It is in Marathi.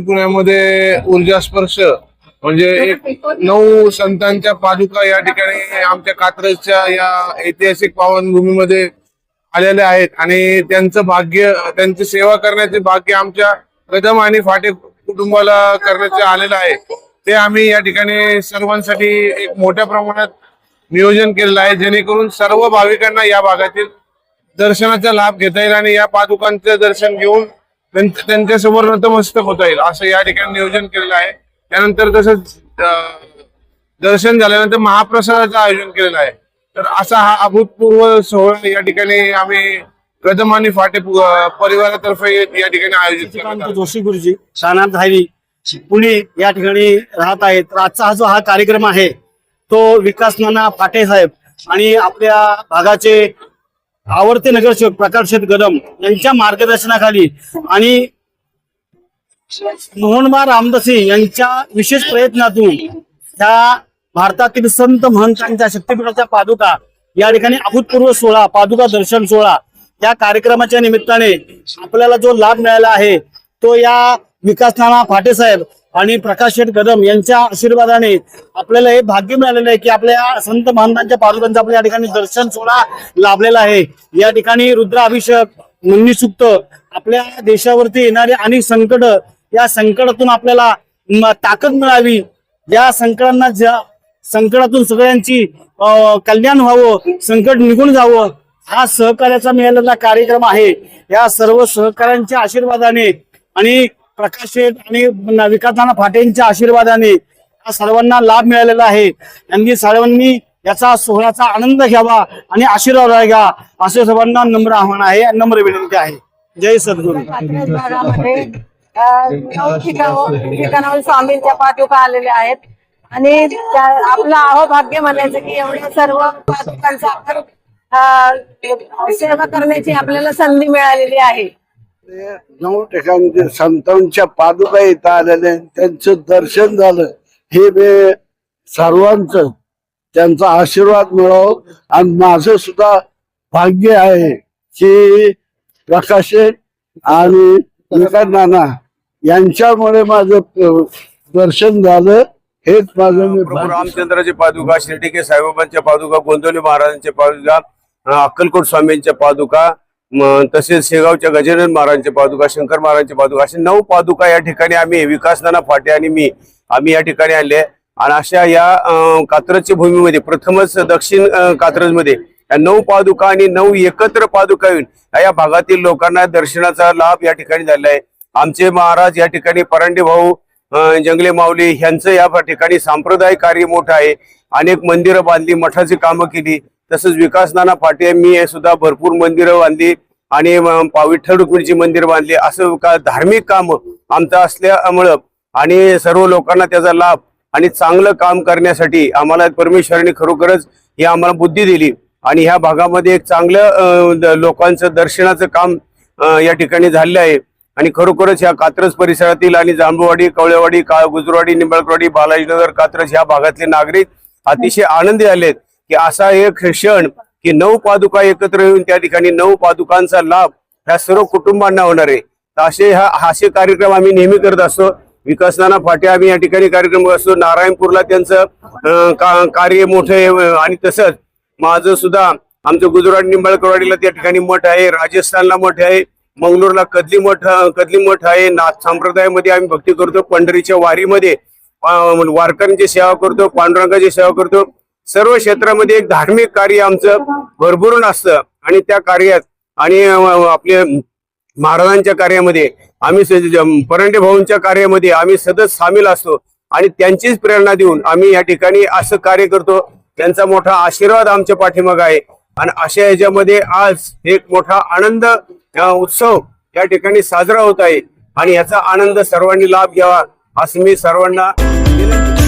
दक्षिण पुण्यामध्ये ऊर्जा स्पर्श म्हणजे एक नऊ संतांच्या पादुका या ठिकाणी आमच्या कात्रजच्या या ऐतिहासिक पावनभूमीमध्ये आलेल्या आहेत. आणि त्यांचं भाग्य त्यांची सेवा करण्याचे भाग्य आमच्या कदम आणि फाटे कुटुंबाला करण्याचे आलेलं आहे. ते आम्ही या ठिकाणी सर्वांसाठी एक मोठ्या प्रमाणात नियोजन केलेलं आहे. जेणेकरून सर्व भाविकांना या भागातील दर्शनाचा लाभ घेता येईल आणि या पादुकांचं दर्शन घेऊन त्यांच्या त्यांच्यासमोर नतमस्तक होता येईल. असं या ठिकाणी नियोजन केलेलं आहे. त्यानंतर तसंच दर्शन झाल्यानंतर महाप्रसादाचं आयोजन केलेलं आहे. तर असा हा अभूतपूर्व सोहळा या ठिकाणी आम्ही कदम आणि फाटे परिवारातर्फे या ठिकाणी आयोजित. जोशी गुरुजी शानात धायरी पुणे या ठिकाणी राहत आहेत. तर आजचा हा जो हा कार्यक्रम आहे तो विकास नाना फाटे साहेब आणि आपल्या भागाचे आवडते नगरसेवक प्रकाश शेठ कदम यांच्या मार्गदर्शनाखाली आणि मोहनबा रामदासी यांच्या विशेष प्रयत्नातून त्या भारतातील संत महंतांच्या शक्तीपीठाच्या पादुका या ठिकाणी अभूतपूर्व सोहळा पादुका दर्शन सोहळा या कार्यक्रमाच्या निमित्ताने आपल्याला जो लाभ मिळाला आहे तो या विकासनाना फाटे साहेब आणि प्रकाश शेठ कदम यांच्या आशीर्वादाने आपल्याला हे भाग्य मिळालेलं आहे की आपल्या संत महंतांच्या पादुकांचा आपल्या या ठिकाणी दर्शन सोहळा लाभलेला आहे. या ठिकाणी रुद्राभिषेक मुन्नीसुक्त आपल्या देशावरती येणारे अनेक संकट या संकटातून आपल्याला म- ताकद मिळावी. या संकटांना ज्या संकटातून सगळ्यांची कल्याण व्हावं संकट निघून जावं हा सहकार्याचा मिळालेला कार्यक्रम आहे. या सर्व सहकार्यांच्या आशीर्वादाने आणि प्रकाश शेठ आणि विकासदाना फाटेंच्या आशीर्वादाने सर्वांना लाभ मिळालेला आहे. यांनी सर्वांनी याचा सोहळ्याचा आनंद घ्यावा आणि आशीर्वाद घ्या. असे सर्वांना नम्र आव्हान आहे नम्र विनंती आहे. जय सद्गुरू. ठिकाणाहून स्वामींच्या पाठुका आलेल्या आहेत आणि आपलं आपलं अहोभाग्य म्हणायचं की एवढ्या सर्व पाठुकांचा आपण सेवा करण्याची आपल्याला संधी मिळालेली आहे. नऊ ठिकाणी संतांच्या पादुका इथं आलेल्या आहेत, त्यांचं दर्शन झालं. हे मी सर्वांचं त्यांचा आशीर्वाद मिळावं. आणि माझं सुद्धा भाग्य आहे की प्रकाश आणि विकास नाना यांच्यामुळे माझं दर्शन झालं. हेच माझं रामचंद्राचे पादुका शिर्डीके साईबाबांच्या पादुका गोंदवले महाराजांच्या पादुका अक्कलकोट स्वामींच्या पादुका तसेच शेगावच्या गजानन महाराजांच्या पादुका शंकर महाराजांच्या पादुका असे नऊ पादुका या ठिकाणी आम्ही विकासनाना फाटे आणि मी आम्ही या ठिकाणी आले आणि अशा या कात्रजच्या भूमीमध्ये प्रथमच दक्षिण कात्रजमध्ये या नऊ पादुका आणि नऊ एकत्र पादुका येऊन या भागातील लोकांना दर्शनाचा लाभ या ठिकाणी झाला आहे. आमचे महाराज या ठिकाणी परांडे भाऊ जंगले माऊली यांचं या ठिकाणी सांप्रदायिक कार्य मोठं आहे. अनेक मंदिरं बांधली मठाची कामं केली. तसंच विकास नाना फाटे मी सुद्धा भरपूर मंदिरं बांधली आणि अं, विठ्ठल रुक्मिणीची मंदिर बांधली. असं का धार्मिक काम आमचं असल्यामुळं आणि सर्व लोकांना त्याचा लाभ आणि चांगलं काम करण्यासाठी आम्हाला परमेश्वराने खरोखरच ही आम्हाला बुद्धी दिली. आणि ह्या भागामध्ये एक चांगलं लोकांचं दर्शनाचं काम या ठिकाणी झालेलं आहे. आणि खरोखरच ह्या कात्रज परिसरातील आणि जांभूवाडी कवळेवाडी का गुजरवाडी निंबळकवाडी बालाजीनगर कात्रज ह्या भागातले नागरिक अतिशय आनंदी आलेत. की असा एक क्षण की नऊ पादुका एकत्र येऊन त्या ठिकाणी नऊ पादुकांचा लाभ ह्या सर्व कुटुंबांना होणार आहे. तर असे हा असे कार्यक्रम आम्ही नेहमी करत असतो. विकासनाना फाटे आम्ही या ठिकाणी कार्यक्रम असतो. नारायणपूरला त्यांचं का- कार्य मोठं आहे आणि तसंच माझं सुद्धा आमचं गुजरात निंबाळकरवाडीला त्या ठिकाणी मठ आहे. राजस्थानला मठ आहे. मंगलोरला कदली मठ कदली मठ आहे. नाथ संप्रदायामध्ये आम्ही भक्ती करतो. पंढरीच्या वारीमध्ये वारकऱ्यांची सेवा करतो. पांडुरंगाची सेवा करतो. सर्व क्षेत्रामध्ये एक धार्मिक कार्य आमचं भरभरून असतं. आणि त्या कार्यात आणि आपले महाराजांच्या कार्यामध्ये आम्ही परंडे भाऊंच्या कार्यामध्ये आम्ही सतत सामील असतो. आणि त्यांचीच प्रेरणा देऊन आम्ही या ठिकाणी असं कार्य करतो. त्यांचा मोठा आशीर्वाद आमच्या पाठीमाग आहे. आणि अशा याच्यामध्ये आज एक मोठा आनंद उत्सव या ठिकाणी साजरा होत आहे. आणि याचा आनंद सर्वांनी लाभ घ्यावा असं मी सर्वांना विनंती